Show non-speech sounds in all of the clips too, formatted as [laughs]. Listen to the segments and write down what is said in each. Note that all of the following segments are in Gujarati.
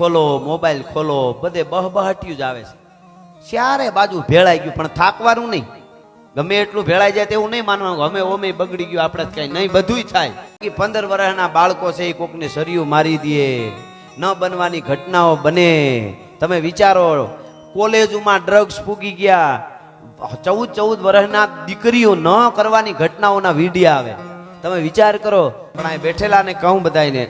ખોલો, મોબાઈલ ખોલો, બધે બહબહટ્યું જ આવે છે. ચારે બાજુ ભેળાઈ ગયું, પણ થાકવાનું નહીં. ગમે એટલું ભેળાઈ જાય તેવું નહીં માનવાનું અમે ઓમે બગડી ગયું, આપણે કઈ નહીં, બધુંય થાય. કે પંદર વર્ષના બાળકો છે, એ કોકને સરિયું મારી દે. ન બનવાની ઘટનાઓ બને. તમે વિચારો, કોલેજોમાં ડ્રગ્સ ફૂગી ગયા. ચૌદ ચૌદ વર્ષના દીકરીઓ ન કરવાની ઘટનાઓના વિડીયા આવે. તમે વિચાર કરો, પણ આ બેઠેલા ને કહું બધાને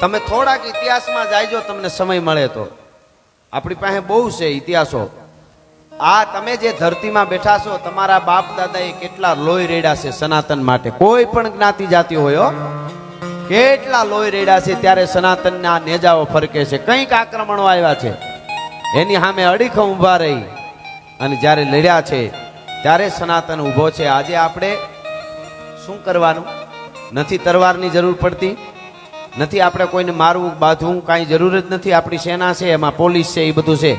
તમે થોડાક ઇતિહાસમાં જાયજો, તમને સમય મળે તો. આપણી પાસે બહુ છે ઇતિહાસો. આ તમે જે ધરતીમાં બેઠા છો, તમારા બાપ દાદાએ કેટલા લોહી રેડ્યા છે સનાતન માટે. કોઈ પણ જ્ઞાતિ જાતિ હોય કેટલા લોહી રેડ્યા છે ત્યારે સનાતનના નેજાઓ ફરકે છે. કંઈક આક્રમણો આવ્યા છે. એની સામે અડીખો ઊભા રહી. અને જ્યારે લડ્યા છે, ત્યારે સનાતન ઊભો છે. આજે આપણે શું કરવાનું? નથી તરવારની જરૂર પડતી. નથી આપણે કોઈને મારવું, બાંધવું કાંઈ જરૂર જ નથી. આપણી સેના છે, એમાં પોલીસ છે, એ બધું છે.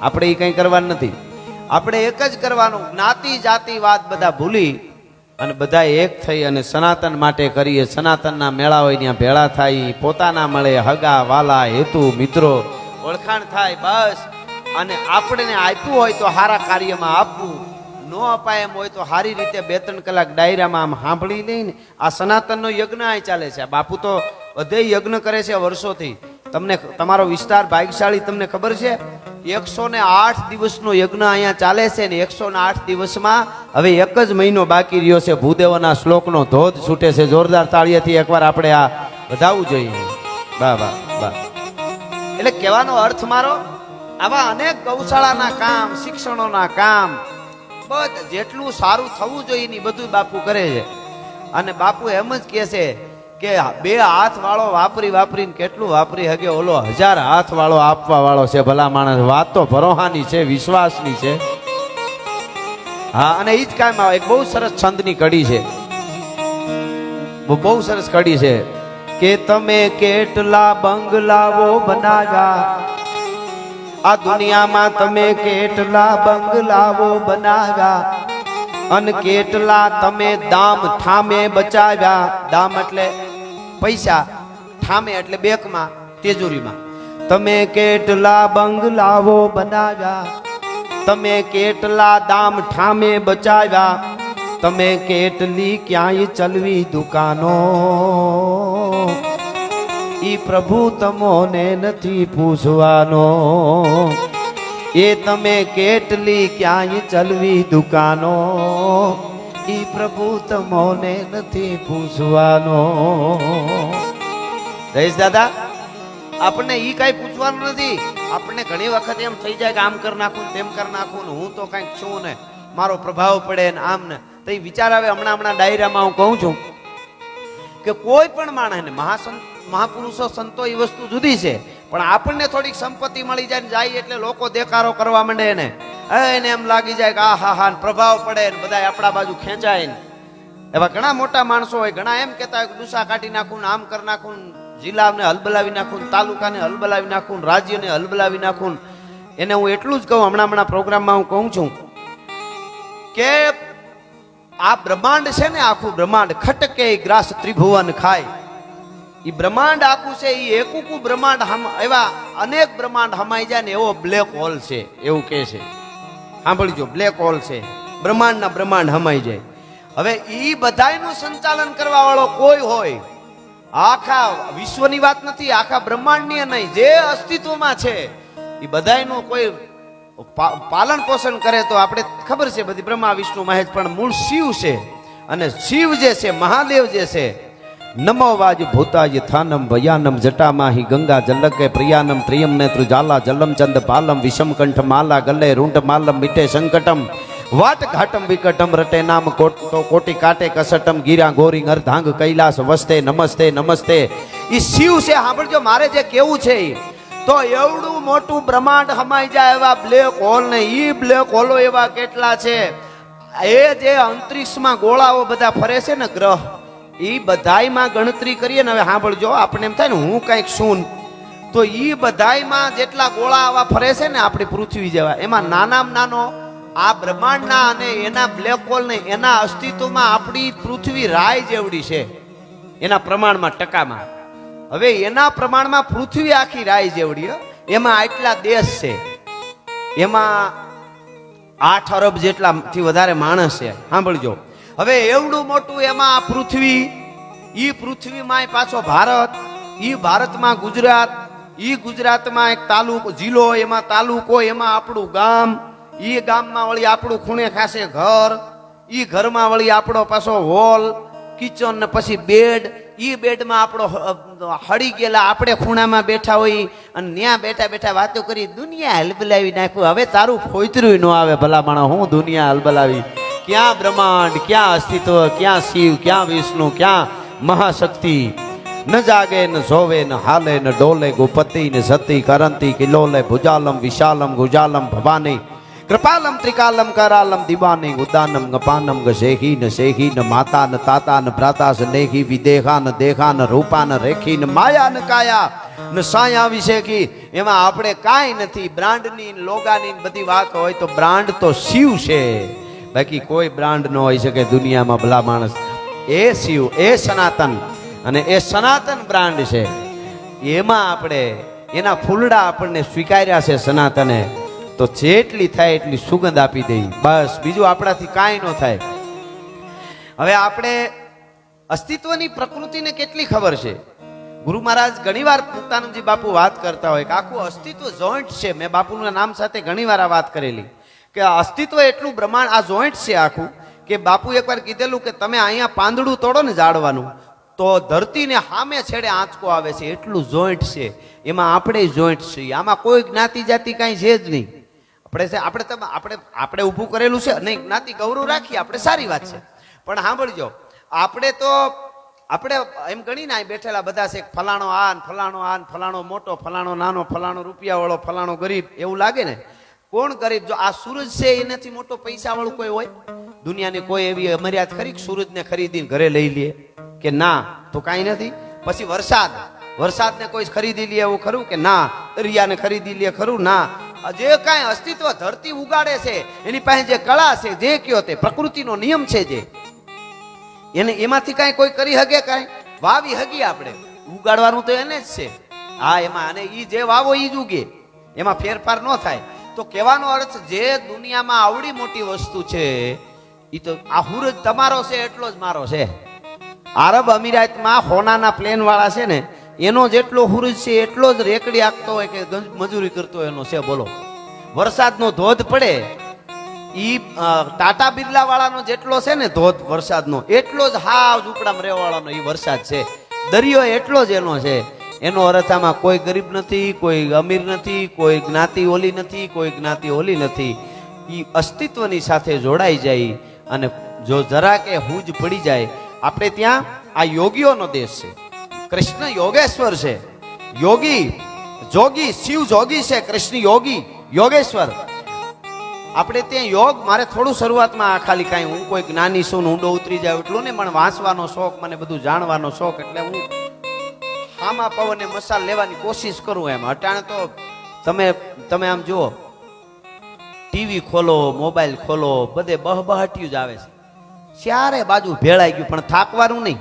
આપણે એ કંઈ કરવાનું નથી. આપણે એક જ કરવાનું. જ્ઞાતિ જાતિવાદ બધા ભૂલી અને બધા એક થઈ અને સનાતન માટે કરીએ. સનાતનના મેળા હોય ત્યાં ભેળા થાય, પોતાના મળે, હગા, વાલા, હેતુ, મિત્રો, ઓળખાણ થાય, બસ. અને આપણે આપ્યું હોય તો સારા કાર્યમાં આપવું. ન અપાય એમ હોય તો સારી રીતે બે ત્રણ કલાક ડાયરામાં આમ સાંભળી લઈને આ સનાતનનો યજ્ઞ ચાલે છે. બાપુ તો બધે યજ્ઞ કરે છે વર્ષોથી. તમને તમારો વિસ્તાર ભાગ્યશાળી તમને ખબર છે? એકસો ને આઠ દિવસનો યજ્ઞ અહીંયા ચાલે છે ને એકસો ને આઠ દિવસમાં હવે એક જ મહિનો બાકી રહ્યો છે. ભૂદેવના શ્લોકનો ધોધ છૂટે છે. જોરદાર તાળીએથી એકવાર આપણે આ વધાવવું જોઈએ. બા બા બા એટલે કહેવાનો અર્થ મારો, આવા અનેક ગૌશાળાના કામ, શિક્ષણોના કામ, બધ જેટલું સારું થવું જોઈએ ને બધું બાપુ કરે છે. અને બાપુ એમ જ કહે છે કે બે હાથ વાળો વાપરી વાપરીને કેટલું વાપરી હગે? ઓલો હજાર હાથ વાળો આપવા વાળો છે ભલા માણસ. વાત તો ભરોહાની છે, વિશ્વાસની છે. હા, અને એ જ કામ આવે. બહુ સરસ છંદની કડી છે. બહુ સરસ કડી છે. કે તમે કેટલા બંગલાઓ બનાવ્યા? આ દુનિયામાં તમે કેટલા બંગલાઓ બનાવ્યા? અને કેટલા તમે દામ ઠામે બચાવ્યા? દામ એટલે પૈસા ઠામે એટલે બેંકમાં, તેજુરીમાં. તમે કેટલા બંગલાઓ બનાવ્યા, તમે કેટલા દામ ઠામે બચાવ્યા, તમે કેટલી ક્યાંય ચલવી દુકાનો. ઈ પ્રભુ તમોને નથી પૂછવાનો. એ તમે કેટલી ક્યાંય ચલવી દુકાનો. ઈ પ્રભુ તમોને નથી પૂછવાનો. જયેશ દાદા આપણને ઈ કઈ પૂછવાનું નથી. આપણને ઘણી વખત એમ થઈ જાય કે આમ કર નાખું તેમ કર નાખું ને હું તો કંઈક છું ને મારો પ્રભાવ પડે ને આમ ને. તો એ વિચાર આવે, હમણાં હમણાં ડાયરામાં હું કહું છું કે કોઈ પણ માણસને મહાસંત, મહાપુરુષો, સંતો એ વસ્તુ જુદી છે. પણ આપણને થોડીક સંપત્તિ મળી જાય ને જાય એટલે લોકો દેખારો કરવા માંડે ને. એને એમ લાગી જાય કે આ હા હા પ્રભાવ પડે ને બધા આપણા બાજુ ખેંચાય ને. એવા ઘણા મોટા માણસો હોય, ઘણા એમ કહેતા હોય ડુસા કાઢી નાખું આમ કરી નાખું જિલ્લાને હલબલાવી નાખું તાલુકાને હલબલાવી નાખું રાજ્યને હલબલાવી નાખું એને હું એટલું જ કહું, હમણાં હમણાં પ્રોગ્રામમાં હું કહું છું કે આ બ્રહ્માંડ છે ને, આખું બ્રહ્માંડ ખટકે ગ્રાસ ત્રિભુવન ખાય. એ બ્રહ્માંડ આખું છે એ એકુકુ બ્રહ્માંડ હમ- એવા અનેક બ્રહ્માંડ હમાઈ જાય ને, એવો બ્લેક હોલ છે, એવું કહે છે. સાંભળજો બ્લેક હોલ છે. બ્રહ્માંડના બ્રહ્માંડ હમાઈ જાય. હવે એ બધાયનું સંચાલન કરવા વાળો કોઈ હોય, આખા વિશ્વની વાત નથી, આખા બ્રહ્માંડની નહીં, જે અસ્તિત્વમાં છે એ બધાયનું કોઈ પાલન પોષણ કરે તો આપણે ખબર છે બધી બ્રહ્મા, વિષ્ણુ, મહેશ, પણ મૂળ શિવ છે. અને શિવ જે છે, મહાદેવ જે છે નમો ભૂતાજ થાનમ ભયાનમ જટામાહી ગંગા જલકે પ્રિયાનમ ત્રિયમ નેત્ર જાલા જલમચંદ પાલમ વિષમકંઠ માલા ગલે રૂંઢ માલમ મીઠે સંકટમ વાટ ઘાટમ વિકટમ રટે નામ કોટ કોટી કાટે કસટમ ગીરા ગોરી અર્ધાંગ કૈલાસ વસ્તે નમસ્તે નમસ્તે. ઈ શિવ છે, સાંભળજો, મારે જે કેવું છે તો એવડું મોટું બ્રહ્માંડ હમાઈ જાય એવા બ્લેક હોલ ને ઈ બ્લેક હોલો એવા કેટલા છે. એ જે અંતરિક્ષમાં ગોળાઓ બધા ફરે છે ને ગ્રહ ઈ બધાયમાં ગણતરી કરીએ ને હવે સાંભળજો આપણે એમ થાય ને હું કંઈક શું તો એ બધાયમાં જેટલા ગોળા આવા ફરે છે ને આપણી પૃથ્વી જેવા, એમાં નાનામાં નાનો, આ બ્રહ્માંડના અને એના બ્લેક હોલ ને એના અસ્તિત્વમાં આપણી પૃથ્વી રાય જેવડી છે, એના પ્રમાણમાં, ટકામાં. હવે એના પ્રમાણમાં પૃથ્વી આખી રાય જેવડી એમાં આટલા દેશ છે. એમાં આઠ અરબ જેટલાથી વધારે માણસ છે. સાંભળજો. હવે એવડું મોટું એમાં આ પૃથ્વી, ઈ પૃથ્વીમાં પાછો ભારત, ઈ ભારતમાં ગુજરાત, ઈ ગુજરાતમાં એક તાલુકો જિલ્લો, એમાં તાલુકો, એમાં આપણું ગામ, ઈ ગામમાં વળી આપણું ખૂણે ખાસે ઘર, ઈ ઘરમાં વળી આપણો પાછો હોલ, કિચન ને પછી બેડ, ઈ બેડમાં આપણો હળી ગયેલા આપણે ખૂણામાં બેઠા હોય, અને ત્યાં બેઠા બેઠા વાતો કરી, દુનિયા હલબલાવી નાખ્યું હવે તારું ફોતર્યું ન આવે ભલા માણસ, હું દુનિયા હલબલાવી. ક્યાં બ્રહ્માંડ, ક્યાં અસ્તિત્વ, ક્યાં શિવ, ક્યાં વિષ્ણુ, ક્યાં મહાશક્તિ? ન જાગે, ન જોવે, ન હાલે, ન ડોલે, ગુપતિ, ને સતી કરંતી, કિલોલે, ભુજાલમ, વિશાલમ, ગુજાલમ, ભવાની. કૃપાલમ, ત્રિકાલમ, કરાલમ દિવાની ઉદાનમ ગપાનમ ગેહી ન શેહી ન માતા, ન તાતા, ન ભ્રાતા સ્નેહી, વિદેહા, ન દેખા ન રૂપા, ન રેખી, ન માયા, ન કાયા, ન સાયા વિશેખી એમાં આપણે કાંઈ નથી. બ્રાન્ડની લોગાની બધી વાત હોય તો બ્રાન્ડ તો શિવ છે. બાકી કોઈ બ્રાન્ડ ન હોઈ શકે દુનિયામાં ભલા માણસ. એ શિવ, એ સનાતન અને એ સનાતન બ્રાન્ડ છે. એમાં આપણે, એના ફૂલડા આપણને સ્વીકાર્યા છે સનાતને. તો જેટલી થાય એટલી સુગંધ આપી દઈ. બસ, બીજું આપણાથી કાંઈ ન થાય. હવે આપણે અસ્તિત્વની પ્રકૃતિને કેટલી ખબર છે? ગુરુ મહારાજ ઘણીવાર મુક્તાનંદજી બાપુ વાત કરતા હોય કે આખું અસ્તિત્વ જોઈન્ટ છે. મેં બાપુના નામ સાથે ઘણીવાર આ વાત કરેલી. કે અસ્તિત્વ એટલું બ્રહ્માંડ, આ જોઈન્ટ છે આખું, કે બાપુ એકવાર કીધેલું કે તમે અહીંયા પાંદડું તોડો ને ઝાડવાનું, તો ધરતીને સામે છેડે આંચકો આવે છે, એટલું જોઈન્ટ છે. એમાં આપણે જોઈન્ટ છીએ આમાં કોઈ જ્ઞાતિ જાતિ કાંઈ છે જ નહીં. આપણે છે, આપણે તમે, આપણે આપણે ઊભું કરેલું છે નહીં જ્ઞાતિ ગૌરવ રાખીએ, આપણે સારી વાત છે. પણ સાંભળજો, આપણે તો, આપણે એમ ગણીને અહીં બેઠેલા બધા છે ફલાણો આ ફલાણો આ ફલાણો મોટો, ફલાણો નાનો, ફલાણો રૂપિયાવાળો, ફલાણો ગરીબ, એવું લાગે ને? કોણ ગરીબ? જો આ સૂરજ છે એનાથી મોટો પૈસા વાળું કોઈ હોય? દુનિયાની કોઈ એવી મર્યાદ ખરી સૂરજ સૂરજને ખરીદીને ઘરે લઈ લે? કે ના, તો કાંઈ નથી. પછી વરસાદ. વરસાદને કોઈ ખરીદી લે એવું ખરું કે ના? દરિયાને ખરીદી લે ખરું? ના. જે કાંઈ અસ્તિત્વ ધરતી ઉગાડે છે, એની પાસે જે કળા છે, જે કયો તે, પ્રકૃતિનો નિયમ છે જે, એને એમાંથી કાંઈ કોઈ કરી હગે કાંઈ? વાવી હગી આપણે. ઉગાડવાનું તો એને જ છે. હા, એમાં અને એ જે વાવો એ જ ઉગે. એમાં ફેરફાર ન થાય. તો કહેવાનો અર્થ જે દુનિયામાં આવડી મોટી વસ્તુ છે એ તો આ હુરજ તમારો છે, એટલો જ મારો છે. આરબ અમીરાતમાં હોનાના પ્લેન વાળા છે ને, એનો જેટલો હુરજ છે, એટલો જ રેકડી આપતો હોય કે મજૂરી કરતો એનો છે, બોલો. વરસાદનો ધોધ પડે, ઈ ટાટા બિરલા વાળાનો જેટલો છે ને ધોધ વરસાદનો, એટલો જ હાવ ઝૂંપડામાં રહેવાળાનો એ વરસાદ છે. દરિયો એટલો જ એનો છે. એનો અર્થ આમાં કોઈ ગરીબ નથી, કોઈ અમીર નથી, કોઈ જ્ઞાતિ ઓલી નથી, કોઈ જ્ઞાતિ ઓલી નથી. એ અસ્તિત્વની સાથે જોડાઈ જાય અને જો જરા કે હુજ પડી જાય, આપણે ત્યાં આ યોગીઓનો દેશ છે. કૃષ્ણ યોગેશ્વર છે. યોગી, જોગી, શિવ જોગી છે, કૃષ્ણ યોગી, યોગેશ્વર. આપણે ત્યાં યોગ, મારે થોડું શરૂઆતમાં આ ખાલી કાંઈ, હું કોઈ જ્ઞાની છું ઊંડો ઉતરી જાય એટલું ને પણ વાંચવાનો શોખ, મને બધું જાણવાનો શોખ, એટલે હું હામા પવને મસાલ લેવાની કોશિશ કરું એમ. અટાણે તો તમે તમે આમ જુઓ ટીવી ખોલો મોબાઈલ ખોલો, બધે બહબહાટ્યું જ આવે છે. ચારે બાજુ ભેળાઈ ગયું, પણ થાકવાનું નહીં.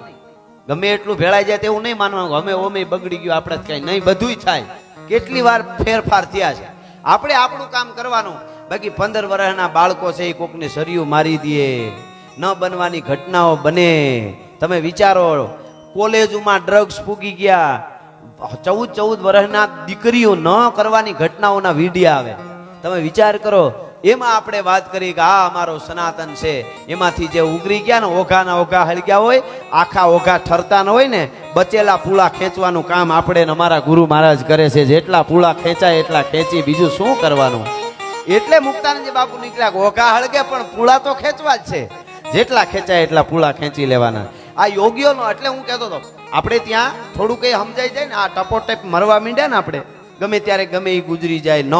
ગમે એટલું ભેળાઈ જાય તેવું નહીં માનવાનું. અમે ઓમે બગડી ગયું, આપણે કઈ નહીં, બધુંય થાય. કેટલી વાર ફેરફાર થયા છે. આપણે આપણું કામ કરવાનું. બાકી પંદર વર્ષના બાળકો છે, એ કોકને સરિયું મારી દે. ન બનવાની ઘટનાઓ બને. તમે વિચારો કોલેજોમાં ડ્રગ્સ ફૂગી ગયા. ચૌદ ચૌદ વર્ષના દીકરીઓ ન કરવાની ઘટનાઓના વિડીયા આવે. તમે વિચાર કરો, એમાં આપણે વાત કરી કે આ અમારો સનાતન છે. એમાંથી જે ઉગરી ગયા ને, ઓઘાના ઓઘા હળગ્યા હોય, આખા ઓઘા ઠરતા ન હોય ને, બચેલા પૂળા ખેંચવાનું કામ આપણે અમારા ગુરુ મહારાજ કરે છે. જેટલા પૂળા ખેંચાય, એટલા ખેંચી બીજું શું કરવાનું? એટલે મુક્તાનંદ બાપુ નીકળ્યા ઓઘા હળગે, પણ પૂળા તો ખેંચવા જ છે. જેટલા ખેંચાય, એટલા પૂળા ખેંચી લેવાના. આ યોગીઓનો એટલે હું કહેતો હતો, આપણે ત્યાં થોડું કંઈ સમજાઈ જાય ને, આ ટપોટેપ મરવા માંડ્યા ને આપણે, ગમે ત્યારે ગમે એ ગુજરી જાય, ન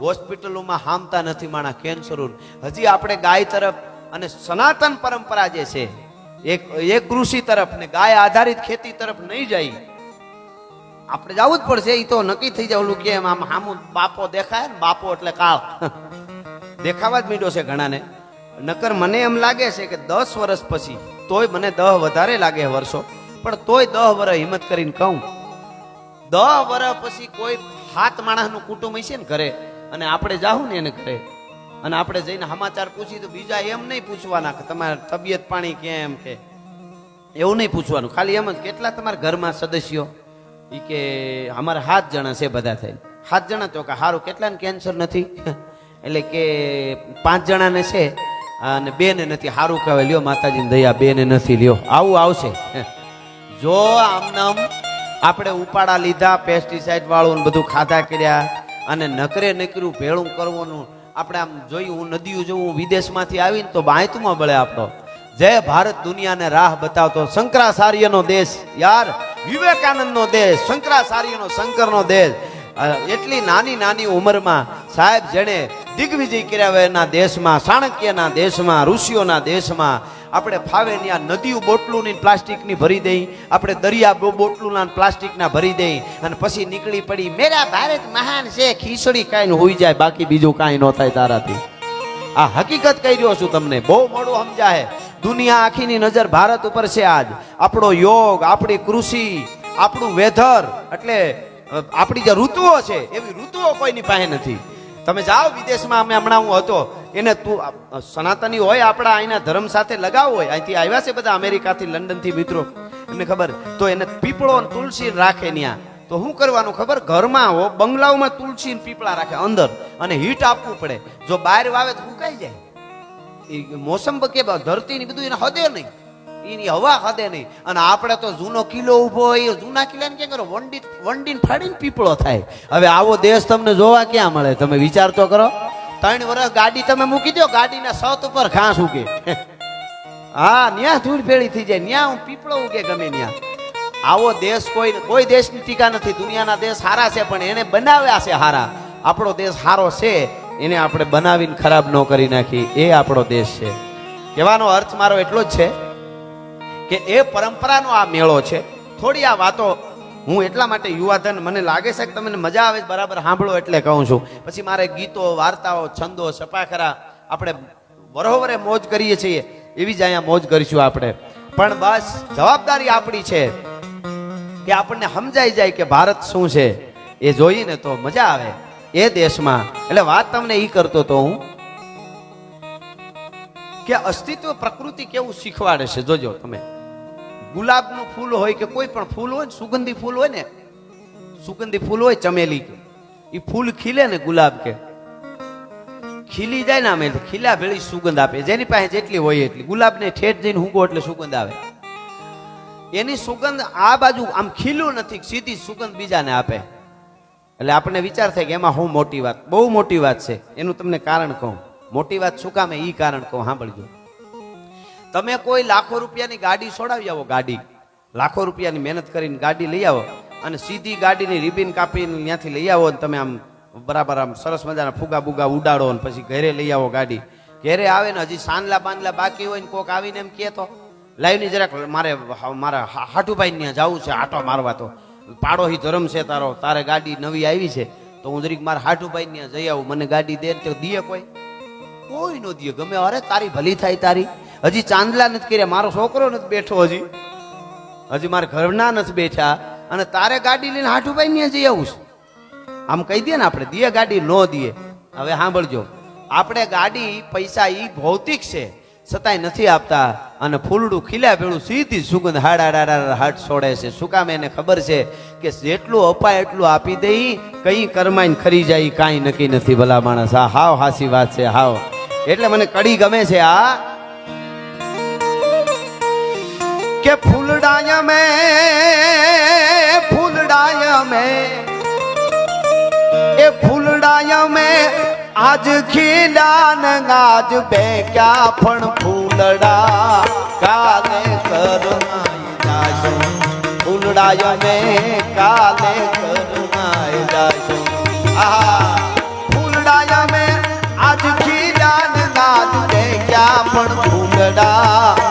હોસ્પિટલોમાં હામતા નથી માણા કેન્સર હજી આપણે ગાય તરફ અને સનાતન પરંપરા જે છે, એક એક કૃષિ તરફ ને ગાય આધારિત ખેતી તરફ નહીં જાય. આપણે જવું જ પડશે એ તો નક્કી થઈ જાય, ઓલું કેમ આમ હામુ બાપો દેખાય ને, બાપો એટલે કાળ. [laughs] દેખાવા જ મીડો છે ઘણાને. નકર મને એમ લાગે છે કે દસ વર્ષ પછી તોય મને દહ વધારે લાગે વર્ષો. પણ તોય દહ વર્ષ હિંમત કરીને કહું, દહ વર્ષ પછી કોઈ સાત માણસનું કુટુંબ હશે ને ઘરે, અને આપણે જાહું ને એને ઘરે. અને આપણે જઈને સમાચાર પૂછી તો બીજા એમ નહીં પૂછવાના કે તમારે તબિયત પાણી કેમ કે. એવું નહીં પૂછવાનું. ખાલી એમ જ કેટલા તમારા ઘરમાં સદસ્યો? એ કે અમારે સાત જણા છે બધા થઈ સાત જણા તો કે સારું કેટલાને કેન્સર નથી? [laughs] એટલે કે પાંચ જણાને છે. અને બે ને નથી સારું કહેવાય, લ્યો માતાજીની દયા બે ને નથી, લ્યો. આવું આવશે. જો આમનામ આપણે ઉપાડા લીધા પેસ્ટિસાઇડ વાળું બધું ખાધા કર્યા અને નકરે નકરું ભેળું કરવાનું, આપણે આમ જોયું હું નદીઓ જોઉં વિદેશમાંથી આવીને તો બાયતુમાં બળે આપણો. જય ભારત દુનિયાને રાહ બતાવતો શંકરાચાર્યનો દેશ. યાર, વિવેકાનંદનો દેશ, શંકરાચાર્યનો, શંકરનો દેશ. એટલી નાની નાની ઉંમરમાં સાહેબ જેણે દિગ્વિજય કર્યા દેશમાં ચાણક્યના દેશમાં, ઋષિઓના દેશમાં આપણે ફાવે ત્યાં નદીઓ બોટલુંની પ્લાસ્ટિકની ભરી દઈ, આપણે દરિયા બો- બોટલુંના પ્લાસ્ટિકના ભરી દઈ અને પછી નીકળી પડી, મેરા ભારત મહાન છે, ખીચડી કાંઈ હોઈ જાય, બાકી બીજું કાંઈ ન થાય તારાથી. આ હકીકત કહી રહ્યો છું તમને, બહુ મોડું સમજાય. દુનિયા આખીની નજર ભારત ઉપર છે આજ. આપણો યોગ, આપણી કૃષિ, આપણું વેધર, એટલે આપણી જે ઋતુઓ છે, એવી ઋતુઓ કોઈની પાસે નથી. તમે જાઓ વિદેશમાં, અમે હમણાં હું હતો, એને તું સનાતની હોય આપણા અહીંના ધર્મ સાથે લગાવ હોય. અહીંથી આવ્યા છે બધા અમેરિકાથી, લંડનથી મિત્રો. એમને ખબર? તો એને પીપળો અને તુલસી રાખે ત્યાં તો શું કરવાનું ખબર? ઘરમાં હો, બંગલાઓમાં તુલસી પીપળા રાખે, અંદર. અને હીટ આપવું પડે. જો બહાર વાવે તો સુકાઈ જાય? એ મોસમ કે ધરતી ને બધું એને હદે નહીં. એની હવા ખાધે નહીં. અને આપણે તો જૂનો કિલ્લો ઊભો હોય જૂના કિલ્લાને ક્યાં કરો? વંડી, વંડીને ફાડીને પીપળો થાય. હવે આવો દેશ તમને જોવા ક્યાં મળે? તમે વિચાર તો કરો. ત્રણ વર્ષ ગાડી તમે મૂકી દો, ગાડીના સત ઉપર ઘાસ ઉગે. હા, ન્યા ધૂળ ભેળી થઈ જાય. ન્યા હું પીપળો ઉગે ગમે ન્યા. આવો દેશ કોઈ કોઈ દેશની ટીકા નથી. દુનિયાના દેશ સારા છે, પણ એને બનાવ્યા છે સારા આપણો દેશ સારો છે, એને આપણે બનાવીને ખરાબ ન કરી નાખી. એ આપણો દેશ છે. કહેવાનો અર્થ મારો એટલો જ છે. કે એ પરંપરાનો આ મેળો છે. થોડી આ વાતો હું એટલા માટે યુવાધન, મને લાગે છે કે તમને મજા આવે બરાબર સાંભળો એટલે કહું છું. પછી મારે ગીતો, વાર્તાઓ, છંદો, સપાખરા આપણે બરોબરે મોજ કરીએ છીએ, એવી જ અહીંયા મોજ કરીશું આપણે. પણ બસ, જવાબદારી આપણી છે કે આપણને સમજાઈ જાય કે ભારત શું છે, એ જોઈને તો મજા આવે. એ દેશમાં, એટલે વાત તમને એ કરતો તો હું, કે અસ્તિત્વ પ્રકૃતિ કેવું શીખવાડે છે, જોજો તમે. ગુલાબનું ફૂલ હોય કે કોઈ પણ ફૂલ હોય સુગંધી ફૂલ હોય ને, સુગંધી ફૂલ હોય ચમેલી કે એ ફૂલ ખીલે ને ગુલાબ કે. ખીલી જાય ને આમે ખીલા ભેળી સુગંધ આપે. જેની પાસે જેટલી હોય એટલી. ગુલાબને ઠેઠ જઈને હુંગો એટલે સુગંધ આવે. એની સુગંધ આ બાજુ આમ ખીલું નથી, સીધી સુગંધ બીજાને આપે. એટલે આપણને વિચાર થાય કે એમાં હું મોટી વાત, બહુ મોટી વાત છે. એનું તમને કારણ કહું. મોટી વાત શું કામ? એ કારણ કહું. સાંભળજો. તમે કોઈ લાખો રૂપિયાની ગાડી છોડાવી આવો ગાડી. લાખો રૂપિયાની મહેનત કરીને ગાડી લઈ આવો અને સીધી ગાડીની રિબિન કાપીને ત્યાંથી લઈ આવો ને તમે આમ બરાબર આમ સરસ મજાના ફુગા બુગા ઉડાડો ને પછી ઘરે લઈ આવો ગાડી. ઘરે આવે ને હજી સાંદલા બાંદલા બાકી હોય ને કોક આવીને એમ કહે તો લાઈવની જરાક મારે મારા હાટુભાઈ ત્યાં જવું છે આટો મારવા તો. પાડોહી ધર્મ છે તારો, તારે ગાડી નવી આવી છે. તો હું જરીક મારા હાટુભાઈ ત્યાં જઈ આવું, મને ગાડી દે તો દીએ કોઈ. કોઈ નો દીએ ગમે અરે તારી ભલી થાય તારી. હજી ચાંદલા નથી કર્યા, મારો છોકરો નથી બેઠો હજી. હજી મારા ઘરના નથી બેઠા. અને તારે ગાડી લઈને હાઠુભાઈ ત્યાં જઈ આવું છે. આમ કહી દઈએ ને આપણે દીએ ગાડી, ન દીએ હવે સાંભળજો. આપણે ગાડી, પૈસા એ ભૌતિક છે. છતાંય નથી આપતા. અને ફૂલડું ખીલ્યા ભેળું સીધી સુગંધ હાડા હાડ છોડે છે. શું કામ એને ખબર છે કે જેટલું અપાય એટલું આપી દઈ કઈ કરમાઈને ખરી જાય કાંઈ નક્કી નથી ભલા માણસ. હા હાવ હાસી વાત છે, હાવ. એટલે મને કડી ગમે છે, આ. કે ફૂલડાય મેં ફૂલડાય મેં. એ ફૂલડાય મેં, આજ ખીલા ને આજ બે ક્યાં પણ ફૂલડા. કાલે કરમાઈ જાશો ફૂલડાય મેં, કાલે કરમાઈ જાશો આ ફૂલડાય મેં, આજ ને આજ બે ક્યાં પણ ફૂલડા.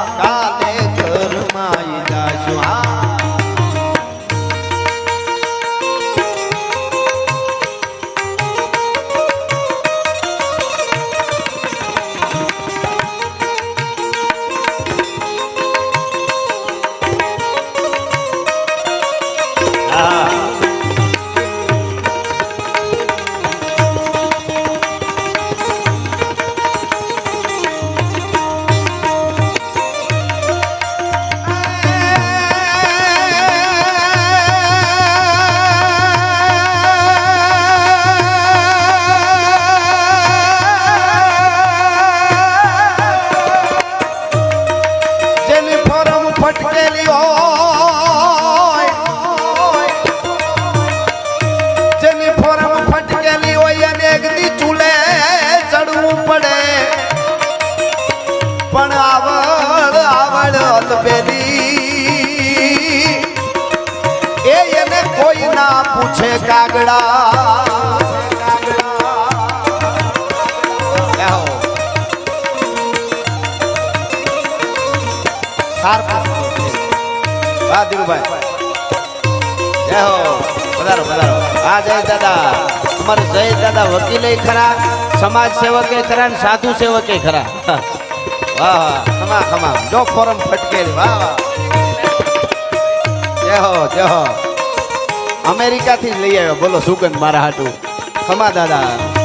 સાર વાહ, ધીરુભાઈ. જય હો. વધારો વધારો. હા, જય દાદા. અમારે જય દાદા વકીલે ખરા, સમાજ સેવકે ખરા ને સાધુ સેવકે ખરા. વાહ વાહ. ખમા ખમા. જો ફોરમ ફટકે વાહ વાહ. જય હો જય હો. અમેરિકાથી જ લઈ આવ્યો. બોલો સુગંધ મારા હાટુ? ખમા, દાદા.